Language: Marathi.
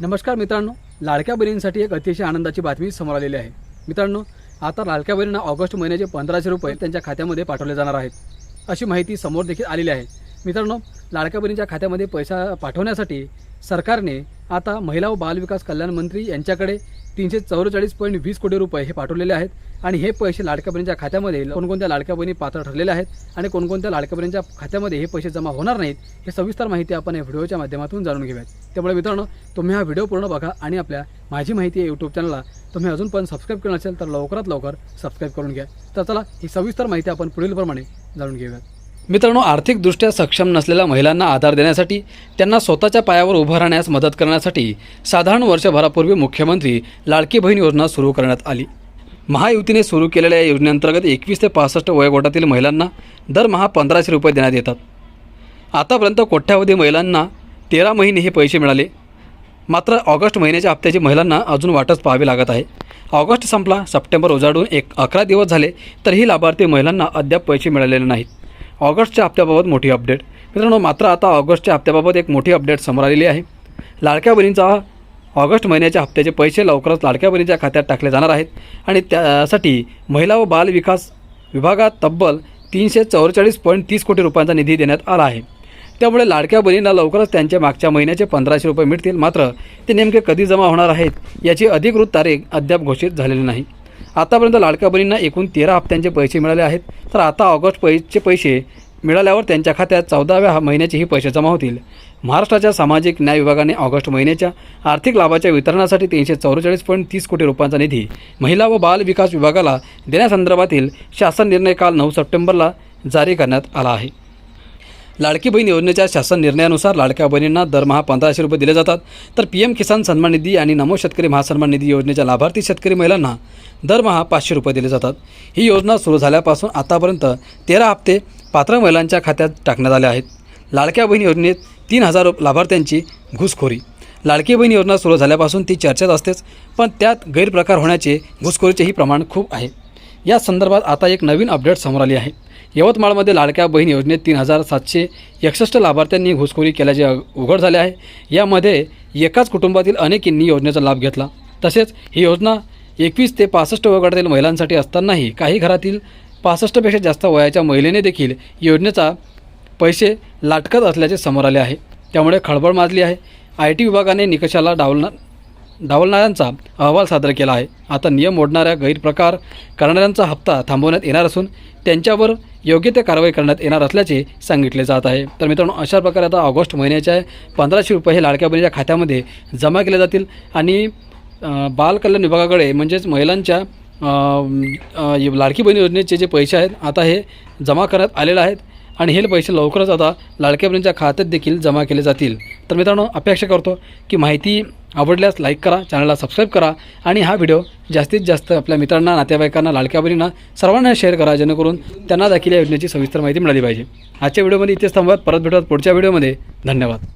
नमस्कार मित्रांनो लाडक्या बहिणींसाठी एक अतिशय आनंदाची बातमी समोर आलेली आहे. मित्रांनो आता लाडक्या बहिणींना ऑगस्ट महिन्याचे पंधराशे रुपये त्यांच्या खात्यामध्ये पाठवले जाणार आहेत. अशी माहिती समोर देखील आलेली आहे. मित्रांनो लाडक्या बहिणींच्या खात्यामध्ये पैसा पाठवण्यासाठी सरकारने आता महिला व बालविकास कल्याण मंत्री यांच्याकडे तीनशे चौवेचाळीस पॉईंट वीस कोटी रुपये हे पाठवलेले आहेत. आणि हे पैसे लाडक्या बहिणीच्या खात्यामध्ये कोणकोणत्या लाडक्या बहिणी पात्र ठरलेल्या आहेत आणि कोणकोणत्या लाडक्या बहिणीच्या खात्यामध्ये हे पैसे जमा होणार नाहीत हे सविस्तर माहिती आपण या व्हिडिओच्या माध्यमातून जाणून घेऊयात. त्यामुळे मित्रांनो तुम्ही हा व्हिडिओ पूर्ण बघा आणि आपल्या माझी माहिती या यूट्यूब चॅनलला तुम्ही अजून पण सबस्क्राईब केलं असेल तर लवकरात लवकर सबस्क्राईब करून घ्या. तर चला ही सविस्तर माहिती आपण पुढीलप्रमाणे जाणून घेऊयात. मित्रांनो आर्थिकदृष्ट्या सक्षम नसलेल्या महिलांना आधार देण्यासाठी त्यांना स्वतःच्या पायावर उभं राहण्यास मदत करण्यासाठी साधारण वर्षभरापूर्वी मुख्यमंत्री लाडकी बहीण योजना सुरू करण्यात आली. महायुतीने सुरू केलेल्या या योजनेअंतर्गत एकवीस ते पासष्ट वयोगटातील महिलांना दरमहा पंधराशे रुपये देण्यात येतात. आतापर्यंत कोट्यावधी महिलांना तेरा महिने हे पैसे मिळाले. मात्र ऑगस्ट महिन्याच्या हप्त्याची महिलांना अजून वाटच पाहावी लागत आहे. ऑगस्ट संपला सप्टेंबर उजाडून एक अकरा दिवस झाले तरीही लाभार्थी महिलांना अद्याप पैसे मिळालेले नाहीत. ऑगस्टच्या हप्त्याबाबत मोठी अपडेट. मित्रांनो मात्र आता ऑगस्टच्या हप्त्याबाबत एक मोठी अपडेट समोर आलेली आहे. लाडक्या बहिणींचा ऑगस्ट महिन्याच्या हप्त्याचे पैसे लवकरच लाडक्या बहिणीच्या खात्यात टाकले जाणार आहेत आणि त्यासाठी महिला व बाल विकास विभागात तब्बल तीनशे चौवेचाळीस पॉईंट तीस कोटी रुपयांचा निधी देण्यात आला आहे. त्यामुळे लाडक्या बहिणींना लवकरच त्यांच्या मागच्या महिन्याचे पंधराशे रुपये मिळतील. मात्र ते नेमके कधी जमा होणार आहेत याची अधिकृत तारीख अद्याप घोषित झालेली नाही. आतापर्यंत लाडक्या बहिणींना एकूण तेरा हप्त्यांचे पैसे मिळाले आहेत. तर आता ऑगस्ट पैसे पैसे मिळाल्यावर त्यांच्या खात्यात चौदाव्या महिन्याचेही पैसे जमा होतील. महाराष्ट्राच्या सामाजिक न्याय विभागाने ऑगस्ट महिन्याच्या आर्थिक लाभाच्या वितरणासाठी तीनशे चौवेचाळीस पॉईंट तीस कोटी रुपयांचा निधी महिला व बाल विकास विभागाला देण्यासंदर्भातील शासन निर्णय काल नऊ सप्टेंबरला जारी करण्यात आला आहे. लाडकी बहीण योजनेच्या शासन निर्णयानुसार लाडक्या बहिणींना दरमहा पंधराशे रुपये दिले जातात. तर पी एम किसान सन्मान निधी आणि नमो शेतकरी महासन्मान निधी योजनेच्या लाभार्थी शेतकरी महिलांना दरमहा पाचशे रुपये दिले जातात. ही योजना सुरू झाल्यापासून आतापर्यंत तेरा हप्ते पात्र महिलांच्या खात्यात टाकण्यात आले आहेत. लाडक्या बहीण योजनेत तीन हजार लाभार्थ्यांची घुसखोरी. लाडकी बहीण योजना सुरू झाल्यापासून ती चर्चेत असतेच पण त्यात गैरप्रकार होण्याचे घुसखोरीचेही प्रमाण खूप आहे. या संदर्भात आता एक नवीन अपडेट समोर आली आहे. यवतमाळमध्ये लाडक्या बहीण योजनेत तीन हजार सातशे एकसष्ट लाभार्थ्यांनी घुसखोरी केल्याचे उघड झाले आहे. यामध्ये एकाच कुटुंबातील अनेकींनी योजनेचा लाभ घेतला. तसेच ही योजना एकवीस ते पासष्ट वयोगटातील महिलांसाठी असतानाही काही घरातील पासष्टपेक्षा जास्त वयाच्या महिलेने देखील योजनेचा पैसे लाटकत असल्याचे समोर आले आहे. त्यामुळे खळबळ माजली आहे. आय टी विभागाने निकषाला डावलणार डावलणाऱ्यांचा अहवाल सादर केला आहे. आता नियम मोडणाऱ्या गैरप्रकार करणाऱ्यांचा हप्ता थांबवण्यात येणार असून त्यांच्यावर योग्य ते कारवाई करण्यात येणार असल्याचे सांगितले जात आहे. तर मित्रांनो अशा प्रकारे आता ऑगस्ट महिन्याच्या पंधराशे रुपये हे लाडक्या बहिणीच्या खात्यामध्ये जमा केले जातील आणि बालकल्याण विभागाकडे म्हणजेच महिलांच्या लाडकी बहीण योजनेचे जे पैसे आहेत आता हे जमा करण्यात आलेले आहेत आणि हे पैसे लवकरच आता लाडक्या बहिणीच्या खात्यात देखील जमा केले जातील. तर मित्रांनो अपेक्षा करतो की माहिती आवडल्यास लाईक करा चॅनलला सबस्क्राईब करा आणि हा व्हिडिओ जास्तीत जास्त आपल्या मित्रांना नातेवाईकांना लाडक्या बहिणींना सर्वांना शेअर करा जेणेकरून त्यांना देखील या योजनेची सविस्तर माहिती मिळाली पाहिजे. आजच्या व्हिडिओमध्ये इथेच थांबवत. परत भेटत पुढच्या व्हिडिओमध्ये धन्यवाद.